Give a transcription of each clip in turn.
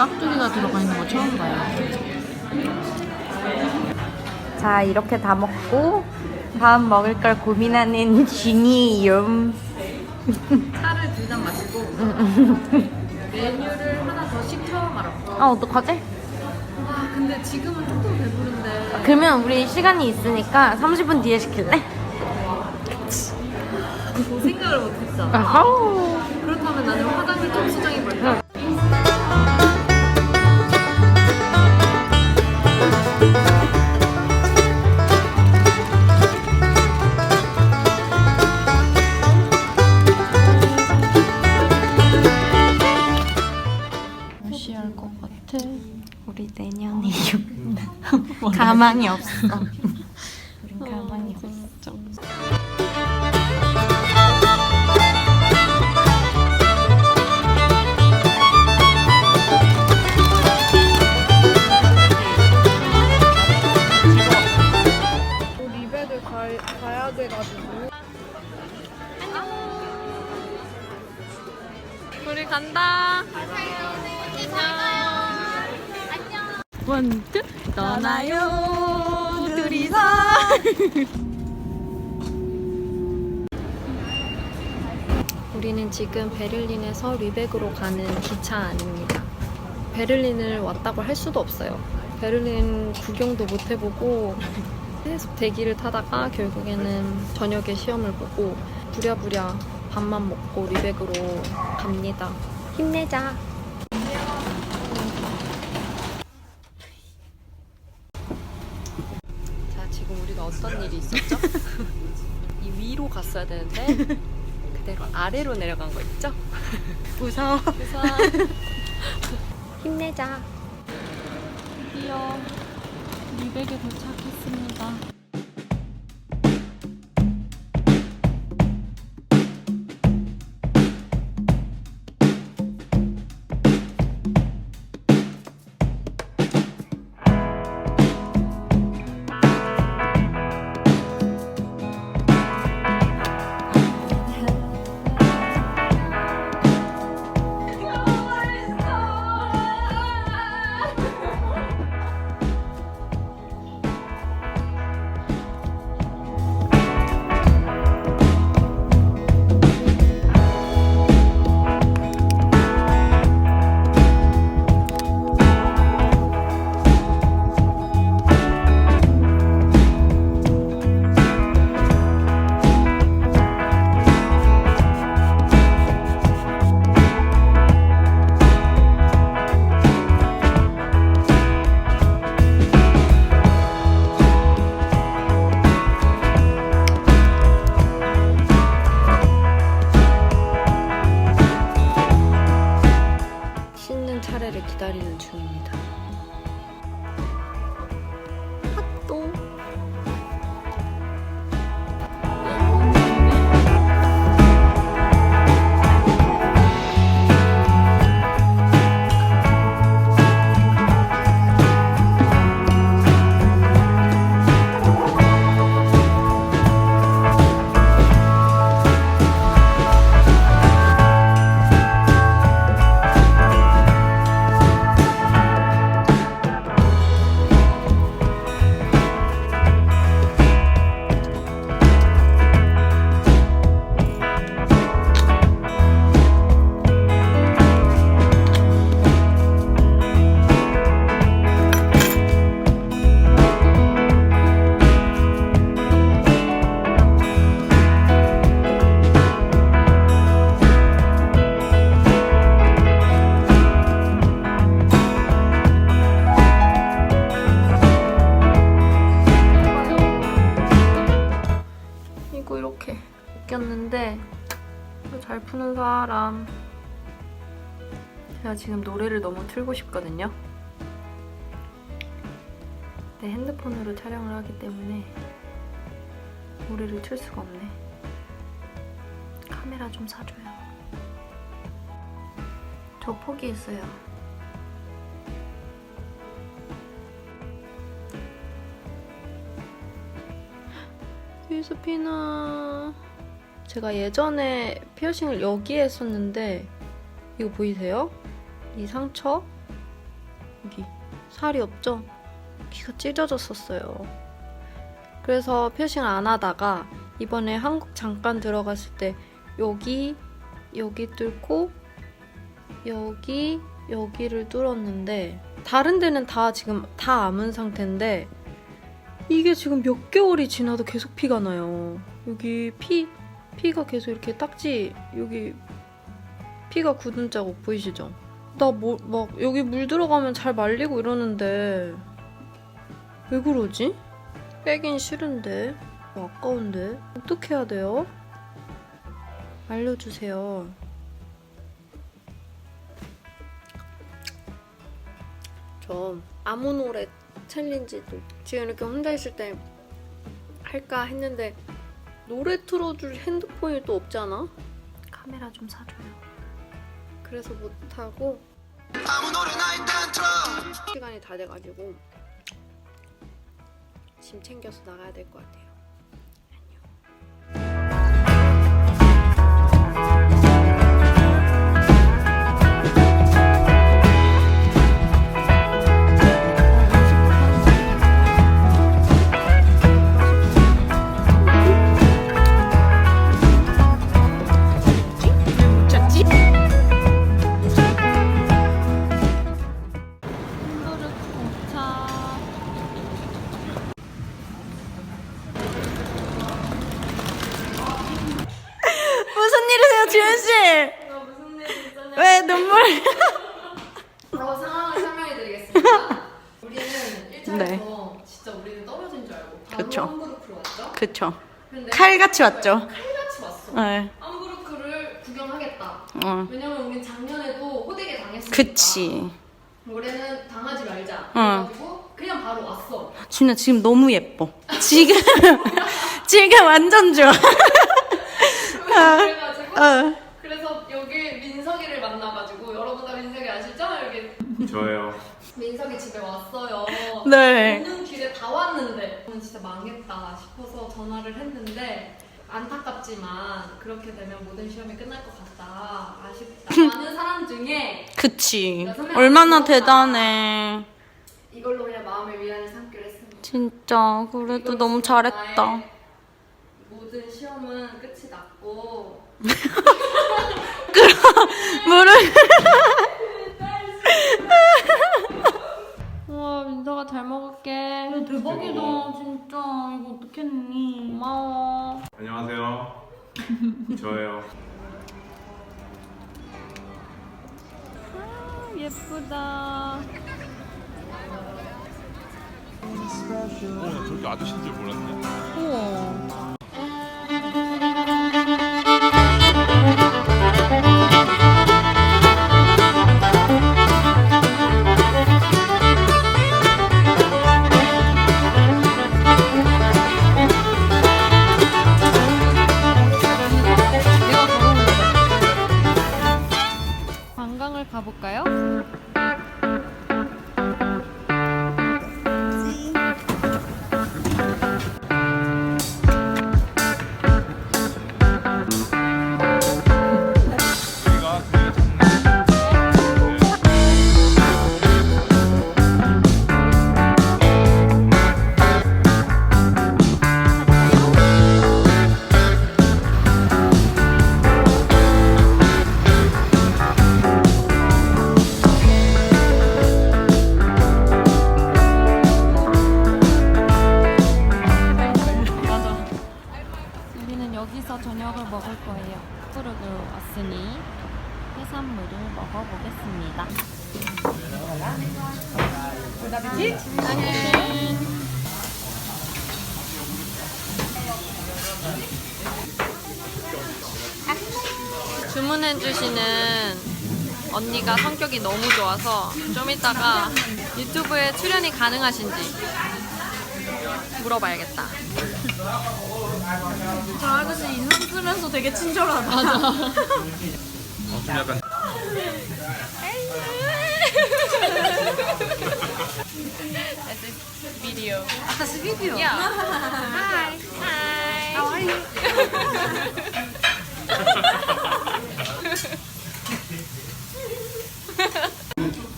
깍두기가 들어가 있는 거 처음 봐요. 자, 이렇게 다 먹고 다음 먹을 걸 고민하는 지니움. 차를 두 잔 마시고 메뉴를 하나 더 시켜 말았고. 아, 어떡하지? 아, 근데 지금은 조금 배부른데. 아, 그러면 우리 시간이 있으니까 30분 뒤에 시킬래? 그 생각을 못했어. 아하. 그렇다면 나는 화장을 좀 가망이 없어. 우리는 지금 베를린에서 리백으로 가는 기차 안입니다. 베를린을 왔다고 할 수도 없어요. 베를린 구경도 못 해보고 계속 대기를 타다가 결국에는 저녁에 시험을 보고 부랴부랴 밥만 먹고 리백으로 갑니다. 힘내자. 자, 지금 우리가 어떤 일이 있었죠? 이 위로 갔어야 되는데 그대로 아래로 내려간 거 있죠? 무서워. 그래서 힘내자. 드디어 리백에 도착했습니다. 기다리는 중입니다. 지금 노래를 너무 틀고 싶거든요. 내 핸드폰으로 촬영을 하기 때문에 노래를 틀 수가 없네. 카메라 좀 사줘요. 저 포기했어요. 유스피나 제가 예전에 피어싱을 여기에 했었는데 이거 보이세요? 이 상처 여기 살이 없죠? 귀가 찢어졌었어요 그래서 piercing을 안 하다가 이번에 한국 잠깐 들어갔을 때 여기 여기 뚫고 여기 여기를 뚫었는데 다른 데는 다 지금 다 아문 상태인데 이게 지금 몇 개월이 지나도 계속 피가 나요. 여기 피 피가 계속 이렇게 딱지 여기 피가 굳은 자국 보이시죠? 나 뭐 막 여기 물 들어가면 잘 말리고 이러는데 왜 그러지? 빼긴 싫은데 뭐 아까운데 어떻게 해야 돼요? 알려주세요. 저 아무 노래 챌린지도 지금 이렇게 혼자 있을 때 할까 했는데 노래 틀어줄 핸드폰이 또 없잖아? 카메라 좀 사줘요. 그래서 못하고 시간이 다 돼가지고 짐 챙겨서 나가야 될 것 같아요. 안녕. 칼같이 왔죠. 칼같이 왔어. 네. 함부르크를 구경하겠다. 어. 왜냐면 우린 작년에도 호되게 당했으니까. 그치. 올해는 당하지 말자. 어. 그래가지고 그냥 바로 왔어. 준아 지금 너무 예뻐. 지금 지금 완전 좋아. 그래가지고 어. 그래서 여기 민석이를 만나가지고 여러분 다 민석이 아시죠? 여기 저예요. 민석이 집에 왔어요. 네. 오는 길에 다 왔는데 저는 진짜 망했다 싶어서 전화를 했는데 안타깝지만 그렇게 되면 모든 시험이 끝날 것 같다. 아쉽다. 많은 사람 중에 그치. 얼마나 대단해. 이걸로 그냥 마음의 위안을 삼기로 했습니다. 진짜 그래도 너무 잘했다. 나의 모든 시험은 끝이 났고. 물을 우와 민서가 잘 먹을게 대박이다 진짜 이거 어떻겠니? 고마워 안녕하세요. 저예요. 예쁘다 어, 나 저렇게 아저씨인 줄 몰랐네. 우와 주문해주시는 언니가 성격이 너무 좋아서 좀 이따가 유튜브에 출연이 가능하신지 물어봐야겠다. 저 아저씨 인상 쓰면서 되게 친절하다. 맞아. 어, 좀 약간 video. 다시 비디오. Yeah. Hi. Hi. How are you?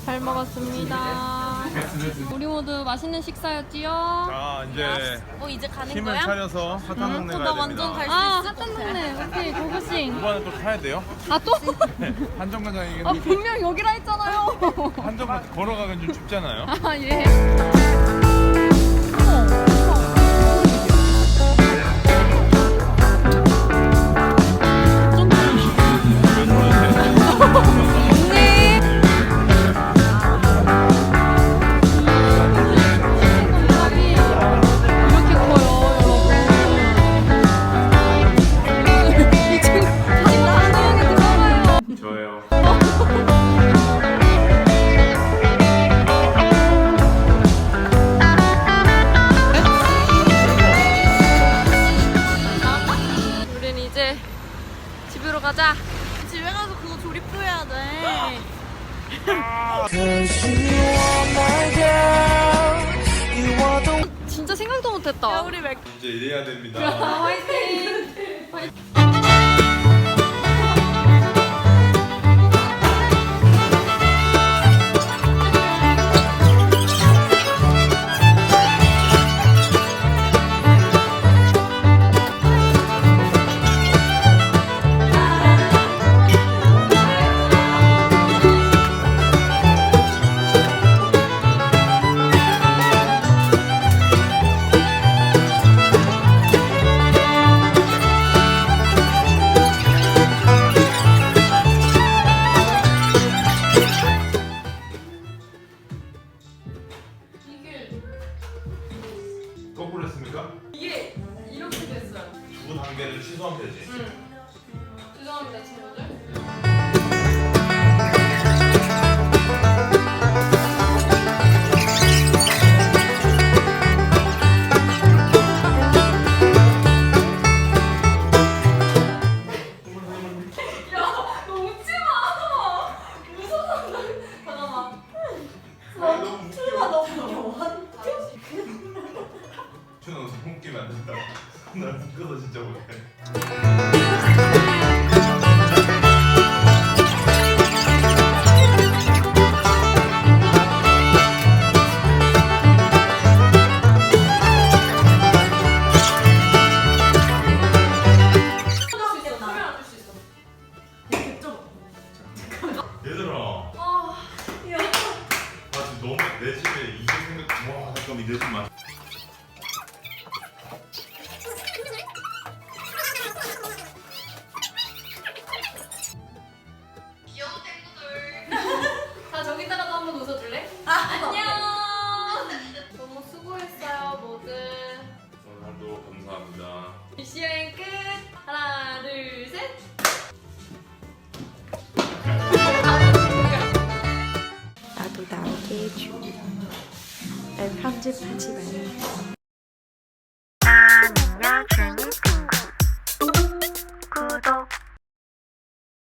잘 먹었습니다. 우리 모두 맛있는 식사였지요. 자 이제 어 이제 가는 힘을 차려서 사탕 동네 나 가야 완전 됩니다. 갈 수 아, 있을 것 사탕. 동네. 오케이, 고고싱. 이번에 또 타야 돼요? 아, 또? 한정거장이긴 아, 분명 여기라 했잖아요. 한정거장 걸어가긴 좀 춥잖아요. 아, 예. Oh, 나도 나오